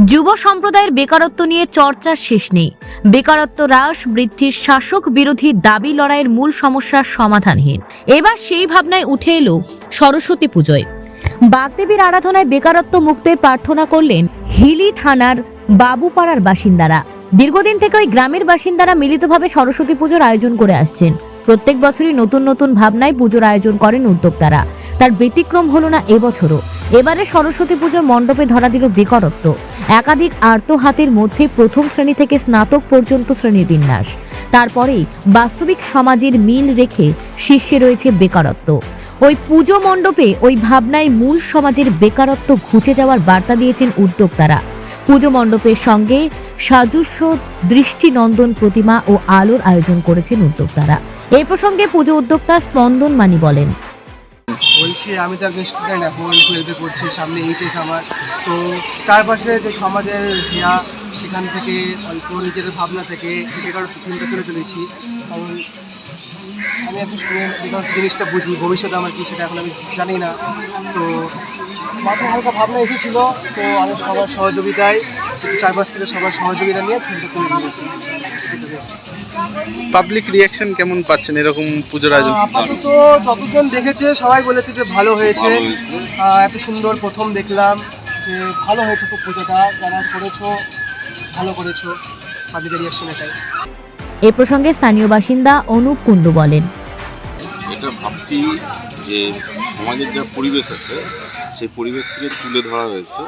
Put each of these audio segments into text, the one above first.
যুব সম্প্রদায়ের বেকারত্ব নিয়ে চর্চার শেষ নেই। বেকারত্ব হ্রাস, বৃদ্ধির শাসক বিরোধী দাবি লড়াইয়ের মূল সমস্যার সমাধানহীন। এবার সেই ভাবনায় উঠে এলো সরস্বতী পুজোয়। বাগদেবীর আরাধনায় বেকারত্ব মুক্তের প্রার্থনা করলেন হিলি থানার বাবুপাড়ার বাসিন্দারা। দীর্ঘদিন থেকে ওই গ্রামের বাসিন্দারা মিলিতভাবে সরস্বতী পুজোর আয়োজন করে আসছেন। প্রত্যেক বছরই নতুন নতুন ভাবনায় পুজোর আয়োজন করেন উদ্যোক্তারা। তার ব্যতিক্রম হলো না এবছরও। এবারে সরস্বতী পুজো মণ্ডপে ধরা দিল বেকারত্ব। একাধিক আর্ত হাতের মধ্যে প্রথম শ্রেণি থেকে স্নাতক পর্যন্ত শ্রেণির বিন্যাস। তারপরেই বাস্তবিক সমাজের মিল রেখে শীর্ষে রয়েছে বেকারত্ব। ওই পুজো মণ্ডপে ওই ভাবনায় মূল সমাজের বেকারত্ব ঘুচে যাওয়ার বার্তা দিয়েছেন উদ্যোক্তারা। পুজো মণ্ডপের সঙ্গে সাজস্ব দৃষ্টিনন্দন প্রতিমা ও আলোর আয়োজন করেছেন উদ্যোক্তারা। এই প্রসঙ্গে পুজো উদ্যোক্তা স্পন্দন মানি বলেন, বলছি, আমি তো একজন স্টুডেন্ট এখন টুয়েলভে পড়ছি সামনে এইচএস আমার। তো চারপাশে যে সমাজের হিয়া সেখান থেকে অল্প নিজের ভাবনা থেকে এগারো করে চলেছি কারণ আমি একজন স্টুডেন্ট জিনিসটা বুঝি ভবিষ্যতে আমার কি সেটা এখন আমি জানি না। তো মাথায় হালকা ভাবনা এসেছিল তো আমি সবার সহযোগিতায় একটু চারপাশ থেকে সবার সহযোগিতা নিয়ে ফিল্ডটা তুলে নিয়েছি। পাবলিক রিয়াকশন কেমন পাচ্ছেন এরকম পুজোর আয়োজন? আপাতত যতজন দেখেছে সবাই বলেছে যে ভালো হয়েছে। এত সুন্দর প্রথম দেখলাম যে ভালো হয়েছে খুব পুজোটা। যারা করেছ ভালো করেছ। পাবলিক রিয়াকশন এটাই। এ প্রসঙ্গে স্থানীয় বাসিন্দা অনুপ কুণ্ডু বলেন। এটা ভাবছি যে সমাজের যা পরিবেশ আছে সেই পরিবেশ থেকে তুলে ধরা হয়েছে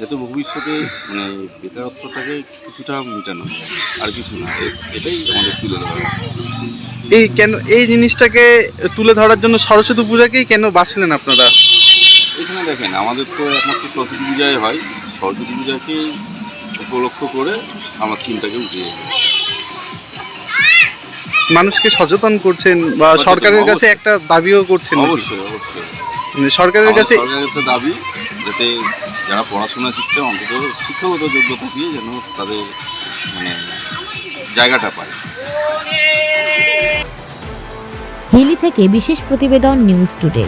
যাতে ভবিষ্যতে মানে বেকারত্বটাকে কিছুটা মেটানো আর কিছু না এটাই আমাদের তুলে ধরা এই কেন এই জিনিসটাকে তুলে ধরার জন্য সরস্বতী পূজাকেই কেন বাঁচলেন আপনারা? এখানে দেখেন আমাদের তো একমাত্র সরস্বতী পূজায় হয়। সরস্বতী পূজাকে উপলক্ষ করে আমার থিমটাকে উঠিয়ে মানুষকে সচেতন করছেন বা সরকারের কাছে একটা দাবিও করছেন অবশ্যই অবশ্যই। মানে সরকারের কাছে সরকারের কাছে দাবি যাতে যারা পড়াশোনা শিখছে অন্তত শিক্ষাগত যোগ্যতা দিয়ে যেন তাদের মানে জায়গাটা পায়। হিলি থেকে বিশেষ প্রতিবেদন নিউজ টুডে।